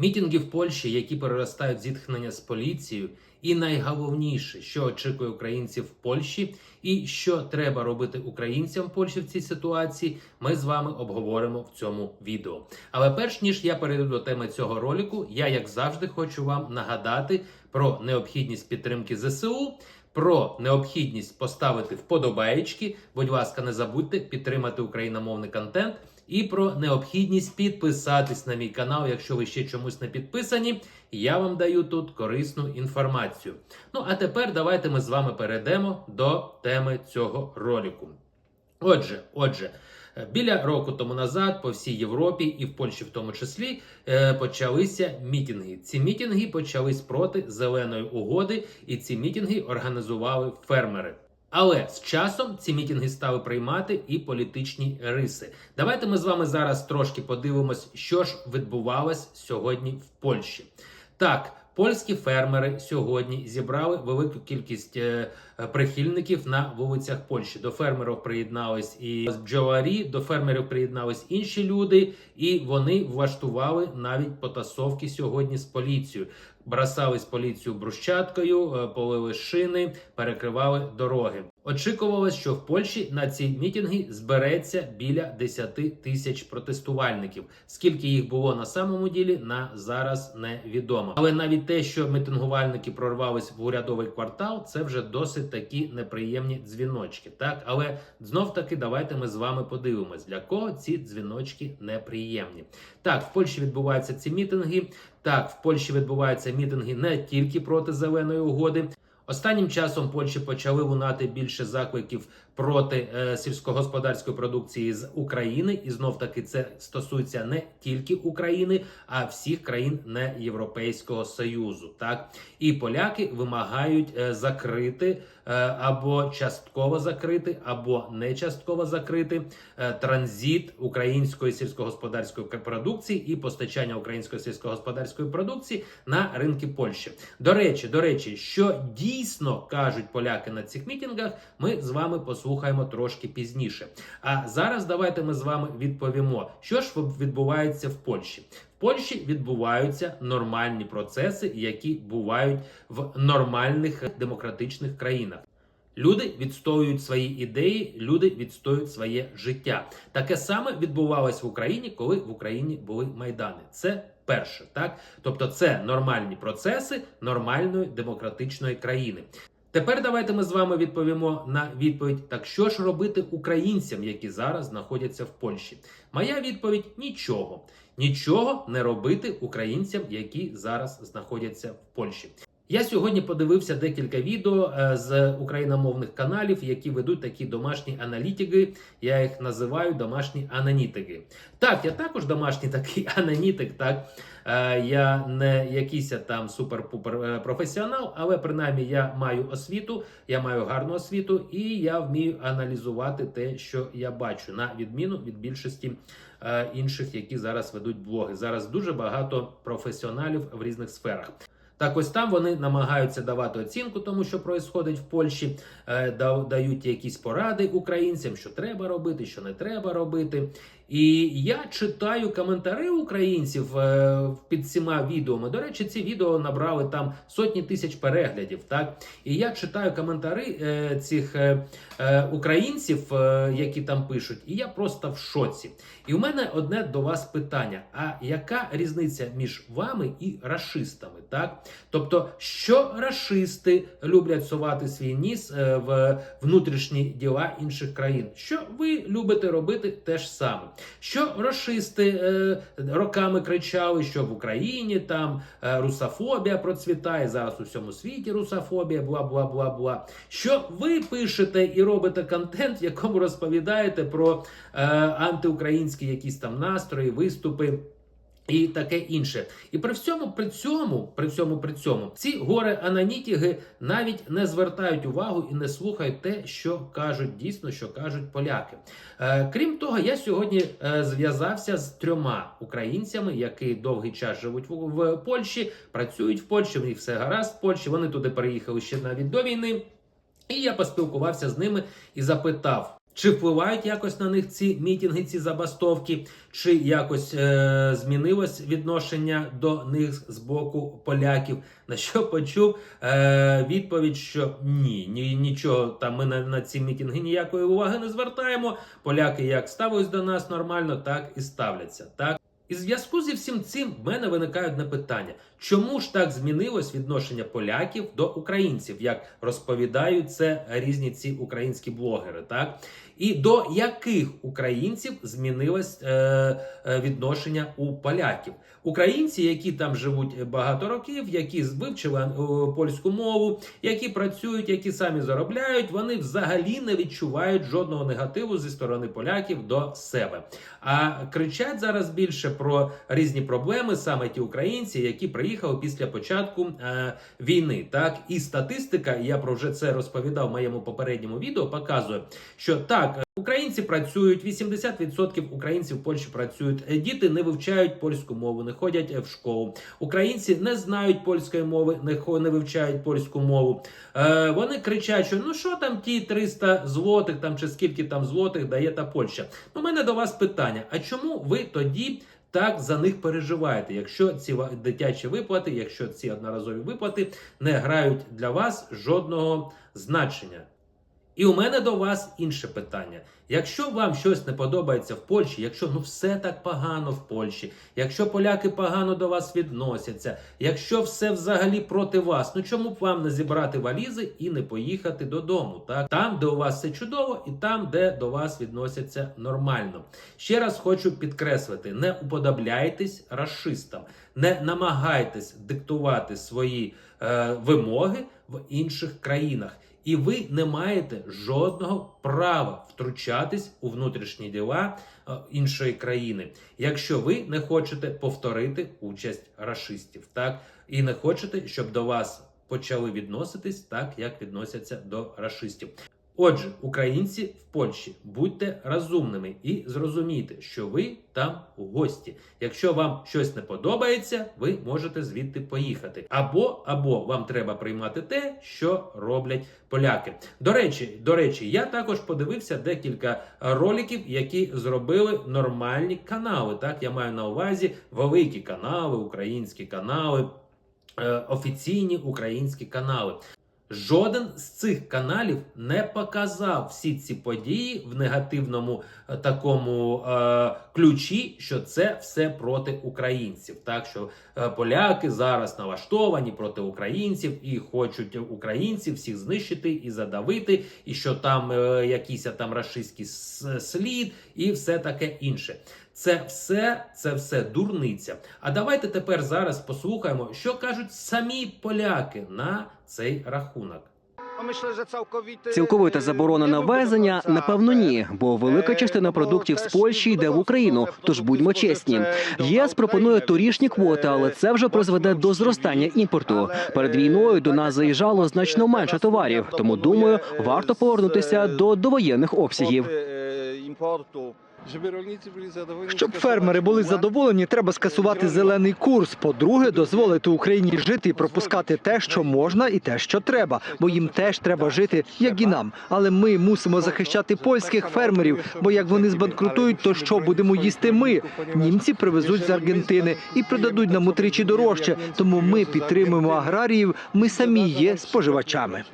Мітинги в Польщі, які переростають в зіткнення з поліцією, і найголовніше, що очікує українців в Польщі, і що треба робити українцям в Польщі в цій ситуації, ми з вами обговоримо в цьому відео. Але перш ніж я перейду до теми цього ролику, я як завжди хочу вам нагадати про необхідність підтримки ЗСУ. Про необхідність поставити вподобаєчки. Будь ласка, не забудьте підтримати україномовний контент. І про необхідність підписатись на мій канал, якщо ви ще чомусь не підписані. Я вам даю тут корисну інформацію. Ну а тепер давайте ми з вами перейдемо до теми цього ролику. Отже, отже, біля року тому назад по всій Європі і в Польщі в тому числі е, почалися мітинги. Ці мітинги почались проти зеленої угоди, і ці мітинги організували фермери. Але з часом ці мітинги стали приймати і політичні риси. Давайте ми з вами зараз трошки подивимось, що ж відбувалось сьогодні в Польщі. Так, польські фермери сьогодні зібрали велику кількість е, прихильників на вулицях Польщі. До фермерів приєднались і бджоларі, до фермерів приєднались інші люди, і вони влаштували навіть потасовки сьогодні з поліцією. Бросались поліцію брусчаткою, е, полили шини, перекривали дороги. Очікувалось, що в Польщі на ці мітинги збереться біля 10 тисяч протестувальників. Скільки їх було на самому ділі, на зараз невідомо. Але навіть те, що мітингувальники прорвались в урядовий квартал, це вже досить такі неприємні дзвіночки. Так, але знов таки давайте ми з вами подивимось, для кого ці дзвіночки неприємні. Так, в Польщі відбуваються ці мітинги. Так, в Польщі відбуваються мітинги не тільки проти зеленої угоди. Останнім часом Польщі почали лунати більше закликів проти е, сільськогосподарської продукції з України, і знов таки це стосується не тільки України, а всіх країн не Європейського союзу. Так і поляки вимагають е, закрити е, або частково закрити, або не частково закрити е, транзит української сільськогосподарської продукції і постачання української сільськогосподарської продукції на ринки Польщі. До речі, до речі, що дійсно кажуть поляки на цих мітингах, ми з вами послухаємо трошки пізніше. А зараз давайте ми з вами відповімо, що ж відбувається в Польщі. В Польщі відбуваються нормальні процеси, які бувають в нормальних демократичних країнах. Люди відстоюють свої ідеї, люди відстоюють своє життя. Таке саме відбувалось в Україні, коли в Україні були майдани. Це перше, так тобто, це нормальні процеси нормальної демократичної країни. Тепер давайте ми з вами відповімо на відповідь: так що ж робити українцям, які зараз знаходяться в Польщі? Моя відповідь нічого. Нічого не робити українцям, які зараз знаходяться в Польщі. Я сьогодні подивився декілька відео е, з україномовних каналів, які ведуть такі домашні аналітики. Я їх називаю домашні ананітики. Так, я також домашній такий ананітик. Так Е, я не якийсь там супер-пупер е, професіонал, але принаймні я маю освіту, я маю гарну освіту, і я вмію аналізувати те, що я бачу, на відміну від більшості. Інших, які зараз ведуть блоги. Зараз дуже багато професіоналів в різних сферах. Так, ось там вони намагаються давати оцінку, тому що происходить в Польщі, е, дають якісь поради українцям, що треба робити, що не треба робити. І я читаю коментарі українців е, під цими відеоми. До речі, ці відео набрали там сотні тисяч переглядів. Так і я читаю коментарі е, цих українців, які там пишуть, і я просто в шоці. І у мене одне до вас питання: а яка різниця між вами і рашистами? Так, тобто, що рашисти люблять сувати свій ніс е, в внутрішні діла інших країн? Що ви любите робити те ж саме? Що рашисти е, роками кричали, що в Україні там е, русофобія процвітає, зараз у всьому світі русофобія, бла бла бла бла. Що ви пишете і робите контент, в якому розповідаєте про е, антиукраїнські якісь там настрої, виступи. І таке інше, і при всьому при цьому, при всьому при цьому, ці горе ананітіги навіть не звертають увагу і не слухають те, що кажуть дійсно, що кажуть поляки. Е, крім того, я сьогодні е, зв'язався з трьома українцями, які довгий час живуть в, в Польщі, працюють в Польщі. В них все гаразд в Польщі. Вони туди переїхали ще навіть до війни. І я поспілкувався з ними і запитав. Чи впливають якось на них ці мітинги, ці забастовки, чи якось е- змінилось відношення до них з боку поляків? На що почув е- відповідь, що ні, ні, нічого там ми на, на ці мітинги ніякої уваги не звертаємо. Поляки як ставились до нас нормально, так і ставляться. Так і в зв'язку зі всім цим в мене виникає одне питання: чому ж так змінилось відношення поляків до українців, як розповідають це різні ці українські блогери, так? І до яких українців змінилось е, е, відношення у поляків? Українці, які там живуть багато років, які вивчили е, польську мову, які працюють, які самі заробляють, вони взагалі не відчувають жодного негативу зі сторони поляків до себе. А кричать зараз більше про різні проблеми саме ті українці, які приїхали після початку е, війни. Так і статистика, я про вже це розповідав в моєму попередньому відео, показує, що так. Українці працюють, 80% українців в Польщі працюють. Діти не вивчають польську мову, не ходять е, в школу. Українці не знають польської мови, не не вивчають польську мову. Е, вони кричать, що ну що там ті 300 злотих, там чи скільки там злотих дає та Польща. У мене до вас питання: а чому ви тоді? Так за них переживаєте, якщо ці дитячі виплати, якщо ці одноразові виплати не грають для вас жодного значення. І у мене до вас інше питання. Якщо вам щось не подобається в Польщі, якщо ну все так погано в Польщі, якщо поляки погано до вас відносяться, якщо все взагалі проти вас, ну чому б вам не зібрати валізи і не поїхати додому? Так там, де у вас все чудово, і там, де до вас відносяться нормально. Ще раз хочу підкреслити: не уподобляйтесь расистам, не намагайтесь диктувати свої е, вимоги в інших країнах. І ви не маєте жодного права втручатись у внутрішні діла е, іншої країни, якщо ви не хочете повторити участь расистів, так і не хочете, щоб до вас почали відноситись так, як відносяться до расистів. Отже, українці в Польщі, будьте розумними і зрозумійте, що ви там гості. Якщо вам щось не подобається, ви можете звідти поїхати. Або або вам треба приймати те, що роблять поляки. До речі, до речі, я також подивився декілька роликів, які зробили нормальні канали. Так, я маю на увазі великі канали, українські канали, е, офіційні українські канали. Жоден з цих каналів не показав всі ці події в негативному е, такому е, ключі, що це все проти українців. Так що е, поляки зараз налаштовані проти українців і хочуть українців всіх знищити і задавити, і що там е, якийсь там рашистський слід, і все таке інше. Це все, це все дурниця. А давайте тепер зараз послухаємо, що кажуть самі поляки на цей рахунок. Цілковита заборона на ввезення, напевно, ні, бо велика частина продуктів з Польщі йде в Україну. Тож будьмо чесні. ЄС пропонує торішні квоти, але це вже призведе до зростання імпорту. Перед війною до нас заїжджало значно менше товарів. Тому думаю, варто повернутися до довоєнних обсягів. Щоб фермери були задоволені, треба скасувати зелений курс. По-друге, дозволити Україні жити і пропускати те, що можна, і те, що треба, бо їм теж треба жити, як і нам. Але ми мусимо захищати польських фермерів. Бо як вони збанкрутують, то що будемо їсти? Ми німці привезуть з Аргентини і продадуть нам утричі дорожче. Тому ми підтримуємо аграріїв. Ми самі є споживачами.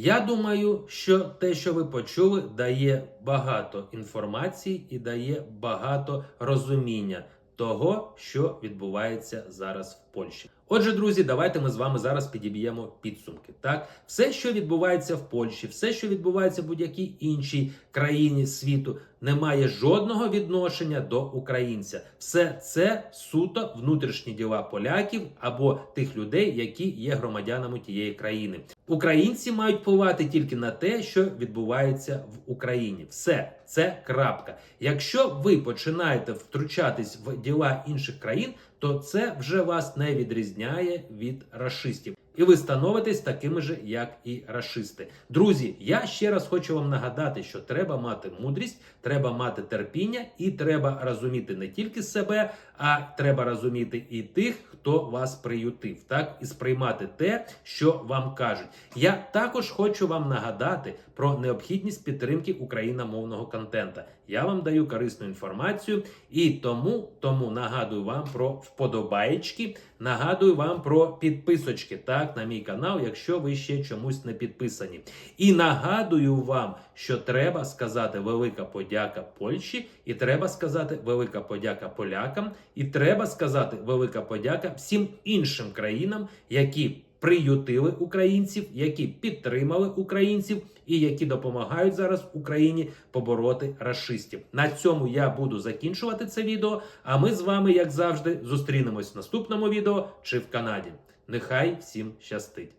Я думаю, що те, що ви почули, дає багато інформації і дає багато розуміння того, що відбувається зараз в Польщі. Отже, друзі, давайте ми з вами зараз підіб'ємо підсумки. Так, все, що відбувається в Польщі, все, що відбувається в будь-якій іншій країні світу, не має жодного відношення до українця. Все це суто внутрішні діла поляків або тих людей, які є громадянами тієї країни. Українці мають впливати тільки на те, що відбувається в Україні. Все це крапка. Якщо ви починаєте втручатись в діла інших країн, то це вже вас не відрізняє від расистів. І ви становитесь такими же, як і рашисти. Друзі, я ще раз хочу вам нагадати, що треба мати мудрість, треба мати терпіння, і треба розуміти не тільки себе, а треба розуміти і тих, хто вас приютив, так і сприймати те, що вам кажуть. Я також хочу вам нагадати про необхідність підтримки україномовного контента. Я вам даю корисну інформацію, і тому, тому нагадую вам про вподобаєчки, нагадую вам про підписочки так на мій канал, якщо ви ще чомусь не підписані. І нагадую вам, що треба сказати велика подяка Польщі, і треба сказати велика подяка полякам, і треба сказати велика подяка всім іншим країнам, які приютили українців, які підтримали українців і які допомагають зараз Україні побороти расистів. На цьому я буду закінчувати це відео. А ми з вами, як завжди, зустрінемось в наступному відео чи в Канаді. Нехай всім щастить!